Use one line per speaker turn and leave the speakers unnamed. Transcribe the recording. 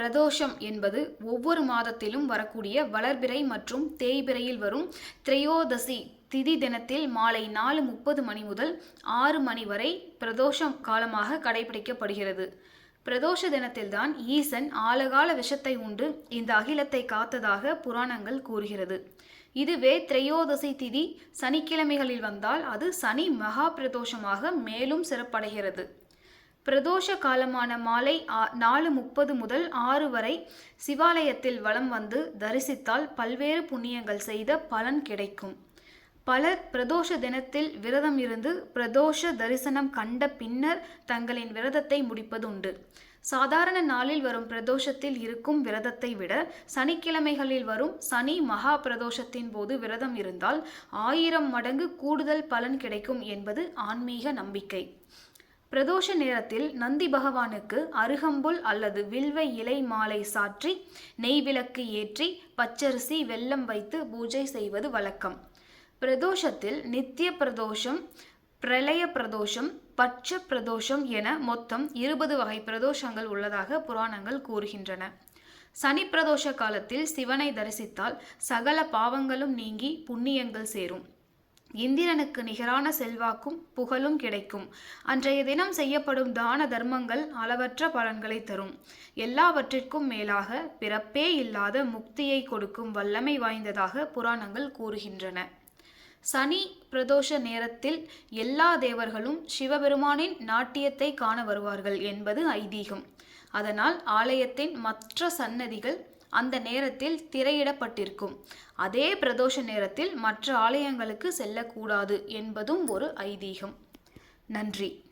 பிரதோஷம் என்பது ஒவ்வொரு மாதத்திலும் வரக்கூடிய வளர்பிறை மற்றும் தேய்பிறையில் வரும் திரையோதசி திதி தினத்தில் மாலை நாலு முப்பது மணி முதல் ஆறு மணி வரை பிரதோஷம் காலமாக கடைபிடிக்கப்படுகிறது. பிரதோஷ தினத்தில்தான் ஈசன் ஆலகால விஷத்தை உண்டு இந்த அகிலத்தை காத்ததாக புராணங்கள் கூறுகிறது. இதுவே திரையோதசி திதி சனிக்கிழமைகளில் வந்தால் அது சனி மகா பிரதோஷமாக மேலும் சிறப்படைகிறது. பிரதோஷ காலமான மாலை ஆ- நாலு முப்பது முதல் ஆறு வரை சிவாலயத்தில் வலம் வந்து தரிசித்தால் பல்வேறு புண்ணியங்கள் செய்த பலன் கிடைக்கும். பலர் பிரதோஷ தினத்தில் விரதம் இருந்து பிரதோஷ தரிசனம் கண்ட பின்னர் தங்களின் விரதத்தை முடிப்பதுண்டு. சாதாரண நாளில் வரும் பிரதோஷத்தில் இருக்கும் விரதத்தை விட சனிக்கிழமைகளில் வரும் சனி மகா பிரதோஷத்தின் போது விரதம் இருந்தால் ஆயிரம் மடங்கு கூடுதல் பலன் கிடைக்கும் என்பது ஆன்மீக நம்பிக்கை. பிரதோஷ நேரத்தில் நந்தி பகவானுக்கு அருகம்புல் அல்லது வில்வ இலை மாலை சாற்றி நெய் விளக்கு ஏற்றி பச்சரிசி வெல்லம் வைத்து பூஜை செய்வது வழக்கம். பிரதோஷத்தில் நித்திய பிரதோஷம் பிரளய பிரதோஷம் பட்ச பிரதோஷம் என மொத்தம் இருபது வகை பிரதோஷங்கள் உள்ளதாக புராணங்கள் கூறுகின்றன. சனி பிரதோஷ காலத்தில் சிவனை தரிசித்தால் சகல பாவங்களும் நீங்கி புண்ணியங்கள் சேரும். இந்திரனுக்கு நிகரான செல்வாக்கும் புகழும் கிடைக்கும். அன்றைய தினம் செய்யப்படும் தான தர்மங்கள் அளவற்ற பலன்களை தரும். எல்லாவற்றிற்கும் மேலாக பிறப்பே இல்லாத முக்தியை கொடுக்கும் வல்லமை வாய்ந்ததாக புராணங்கள் கூறுகின்றன. சனி பிரதோஷ நேரத்தில் எல்லா தேவர்களும் சிவபெருமானின் நாட்டியத்தை காண வருவார்கள் என்பது ஐதீகம். அதனால் ஆலயத்தின் மற்ற சன்னதிகள் அந்த நேரத்தில் திரையிடப்பட்டிருக்கும். அதே பிரதோஷ நேரத்தில் மற்ற ஆலயங்களுக்கு செல்லக்கூடாது என்பதும் ஒரு ஐதீகம். நன்றி.